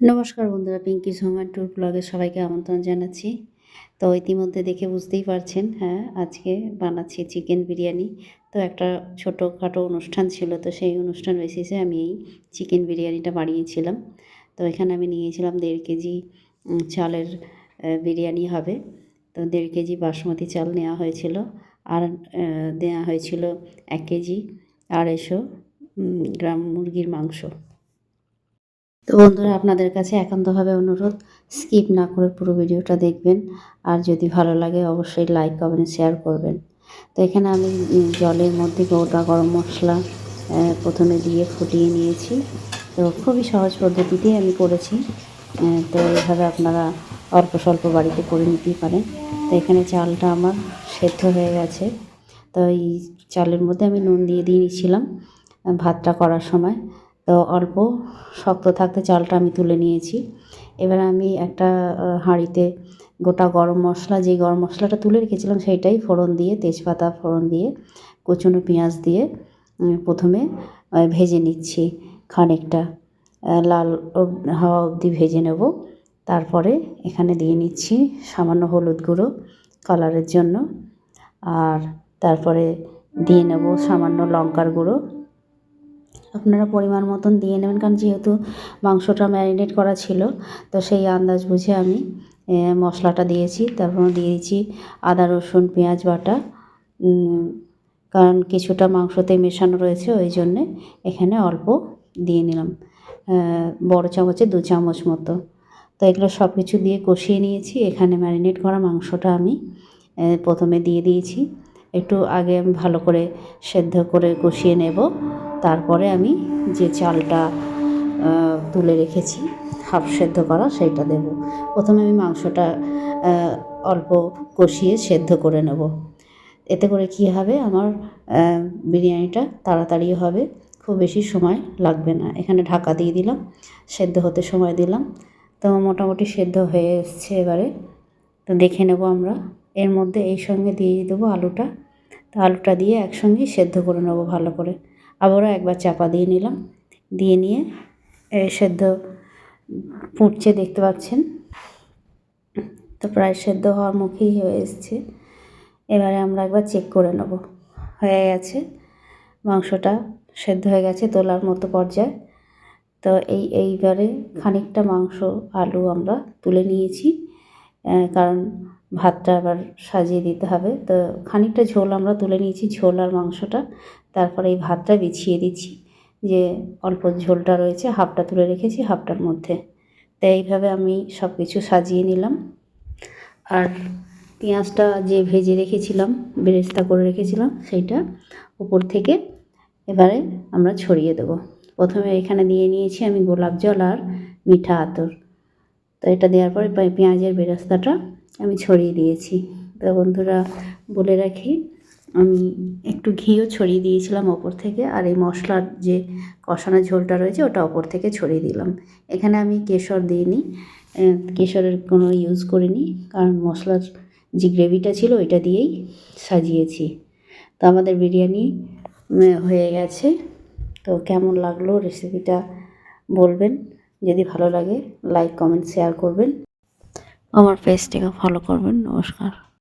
নমস্কার বন্ধুরা Pinki home tour ব্লগে সবাইকে আমন্ত্রণ জানাচ্ছি। তো ইতিমধ্যে দেখে বুঝতেই পারছেন হ্যাঁ আজকে বানাচ্ছি চিকেন বিরিয়ানি। তো একটা ছোটোখাটো অনুষ্ঠান ছিল, তো সেই অনুষ্ঠান বেসিসে আমি এই চিকেন বিরিয়ানিটা বানিয়েছিলাম। তো এখানে আমি নিয়েছিলাম দেড় কেজি চালের বিরিয়ানি হবে। তো দেড় কেজি বাসমতি চাল নেওয়া হয়েছিল, আর দেওয়া হয়েছিল এক কেজি আড়াইশো গ্রাম মুরগির মাংস। তো বন্ধুরা, আপনাদের কাছে একান্তভাবে অনুরোধ, স্কিপ না করে পুরো ভিডিওটা দেখবেন। আর যদি ভালো লাগে, অবশ্যই লাইক কমেন্ট শেয়ার করবেন। তো এখানে আমি জলের মধ্যে গোটা গরম মশলা প্রথমে দিয়ে ফুটিয়ে নিয়েছি। তো খুবই সহজ পদ্ধতিতেই আমি করেছি। তো এইভাবে আপনারা অল্প স্বল্প বাড়িতে করে নিতেই পারেন। তো এখানে চালটা আমার সেদ্ধ হয়ে গেছে। তো এই চালের মধ্যে আমি নুন দিয়ে দিয়ে নিয়েছিলাম, ভাতটা করার সময়। তো অল্প শক্ত থাকতে চালটা আমি তুলে নিয়েছি। এবার আমি একটা হাঁড়িতে গোটা গরম মশলা যে গরম মশলাটা তুলে রেখেছিলাম সেইটাই ফোড়ন দিয়ে, তেজপাতা ফোড়ন দিয়ে, কুচনো পেঁয়াজ দিয়ে প্রথমে ভেজে নিচ্ছি খানিকটা। লাল হওয়া অবধি ভেজে নেব। তারপরে এখানে দিয়ে নিচ্ছি সামান্য হলুদ গুঁড়ো কালারের জন্য। আর তারপরে দিয়ে নেব সামান্য লঙ্কার গুঁড়ো। আপনারা পরিমাণ মতন দিয়ে নেবেন, কারণ যেহেতু মাংসটা ম্যারিনেট করা ছিল, তো সেই আন্দাজ বুঝে আমি মশলাটা দিয়েছি। তারপর দিয়েছি আদা, রসুন, পেঁয়াজ বাটা। কারণ কিছুটা মাংসতে মেশানো রয়েছে, ওই জন্যে এখানে অল্প দিয়ে নিলাম। বড় চামচে দু চামচ মতো। তো এগুলো সব কিছু দিয়ে কষিয়ে নিয়েছি। এখানে ম্যারিনেট করা মাংসটা আমি প্রথমে দিয়ে দিয়েছি। একটু আগে আমি ভালো করে সেদ্ধ করে কষিয়ে নেব। তারপরে আমি যে চালটা তুলে রেখেছি, হাফ সেদ্ধ করা, সেইটা দেব। প্রথমে আমি মাংসটা অল্প কষিয়ে সেদ্ধ করে নেব। এতে করে কী হবে? আমার বিরিয়ানিটা তাড়াতাড়ি হবে, খুব বেশি সময় লাগবে না। এখানে ঢাকা দিয়ে দিলাম, সেদ্ধ হতে সময় দিলাম। তো মোটামুটি সেদ্ধ হয়ে এসছে এবারে। তো দেখে নেব আমরা। এর মধ্যে এই সঙ্গে দিয়ে দেবো আলুটা। তো আলুটা দিয়ে একসঙ্গেই সেদ্ধ করে নেব ভালো করে। আবারও একবার চাপা দিয়ে নিলাম। দিয়ে নিয়ে সেদ্ধ ফুটছে দেখতে পাচ্ছেন? তো প্রায় সেদ্ধ হওয়ার মুখেই হয়ে এসছে। এবারে আমরা একবার চেক করে নেব। হয়ে গেছে। মাংসটা সেদ্ধ হয়ে গেছে তোলার মতো পর্যায়ে। তো এই, এইবারে খানিকটা মাংস, আলু আমরা তুলে নিয়েছি। কারণ ভাতটা আবার সাজিয়ে দিতে হবে। তো খানিকটা ঝোল আমরা তুলে নিয়েছি, ঝোল আর মাংসটা। তারপরে এই ভাতটা বিছিয়ে দিচ্ছি। যে অল্প ঝোলটা রয়েছে, হাফটা তুলে রেখেছি, হাফটার মধ্যে। তো এইভাবে আমি সব কিছু সাজিয়ে নিলাম। আর পেঁয়াজটা যে ভেজে রেখেছিলাম, বেরেস্তা করে রেখেছিলাম, সেইটা উপর থেকে এবারে আমরা ছড়িয়ে দেবো। প্রথমে এখানে দিয়ে নিয়েছি আমি গোলাপ জল আর মিঠা আতর। তো এটা দেওয়ার পরে পেঁয়াজের বেরেস্তাটা আমি ছড়িয়ে দিয়েছি। তো বন্ধুরা, বলে রাখি আমি একটু ঘিও ছড়িয়ে দিয়েছিলাম ওপর থেকে, আর এই মশলার যে কষানো ঝোলটা রয়েছে ওটা ওপর থেকে ছড়িয়ে দিলাম। এখানে আমি কেশর দিইনি কেশরের কোনো ইউজ করিনি, কারণ মশলার যে গ্রেভিটা ছিল ওইটা দিয়েই সাজিয়েছি। তো আমাদের বিরিয়ানি হয়ে গেছে। তো কেমন লাগল রেসিপিটা বলবেন, যদি ভালো লাগে লাইক কমেন্ট শেয়ার করবেন। আমার পেজটিকে ফলো করবেন, নমস্কার।